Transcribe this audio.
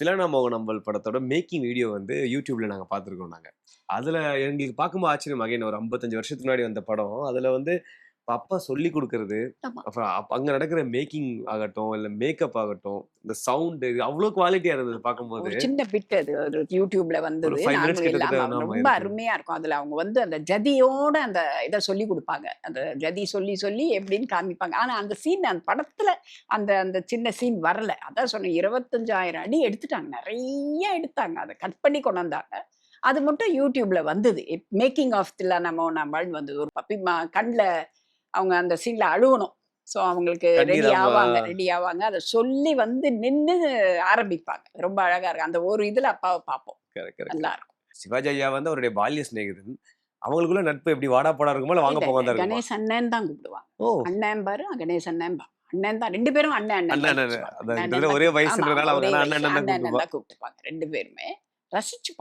திலனாமோகன் அம்பல் படத்தோட making video வந்து யூடியூப்ல நாங்க பார்த்துருக்கோம் நாங்க. அதுல எங்களுக்கு பார்க்கும்போது ஆச்சரியம். அகைன் ஒரு 55 வருஷத்துக்கு முன்னாடி வந்த படம். அதுல வந்து அப்பா சொல்லி கொடுக்கறது. அப்புறம் அப்ப அங்க நடக்கிற மேக்கிங் ஆகட்டும் இல்ல மேக்கப் ஆகட்டும் இந்த சவுண்ட் அவ்வளவு குவாலிட்டியா இருந்தது பார்க்கும்போது. சின்ன பிட் அது. யூடியூப்ல நாம ரொம்ப. அருமையா இருக்கும். அதுல அவங்க வந்து அந்த ஜதியோட அந்த இதை சொல்லி கொடுப்பாங்க. அந்த ஜதி சொல்லி சொல்லி எப்படின்னு காமிப்பாங்க. ஆனா அந்த சீன் அந்த படத்துல அந்த அந்த சின்ன சீன் வரல. அதான் சொன்னேன் இருபத்தஞ்சாயிரம் அடி எடுத்துட்டாங்க. நிறைய எடுத்தாங்க. அதை கட் பண்ணி கொண்டு வந்தாங்க. அது மட்டும் யூடியூப்ல வந்தது. மேக்கிங் ஆஃப் தில்லானா மோகனாம்பாள்னு வந்தது. ஒரு பப்பி கண்ணில் அவங்க அந்த சீன்ல அழுவணும். ஸோ அவங்களுக்கு ரெடி ஆவாங்க ரெடி ஆவாங்க. அதை சொல்லி வந்து நின்று ஆரம்பிப்பாங்க. ரொம்ப அழகா இருக்கு. அந்த ஒரு இதுல அப்பாவை பார்ப்போம். நல்லா இருக்கும். சிவாஜி ஐயா வந்து அவருடைய பால்ய சிநேகிதன். அவங்களுக்குள்ள நட்பு எப்படி வாடா போடா இருக்குமோ இல்ல வாங்க போக கணேஷ் அண்ணன் தான் கூப்பிடுவாங்க. ஓ. அண்ணன் பாரு கணேஷ் அண்ணன் பா அண்ணன் தான் ரெண்டு பேரும் அண்ணன் அண்ணன் ஒரே வயசுன்றனால அவங்க அண்ணன். அண்ணன் தான் கூப்பிட்டுப்பாங்க. ரெண்டு பேருமே ரசிச்சு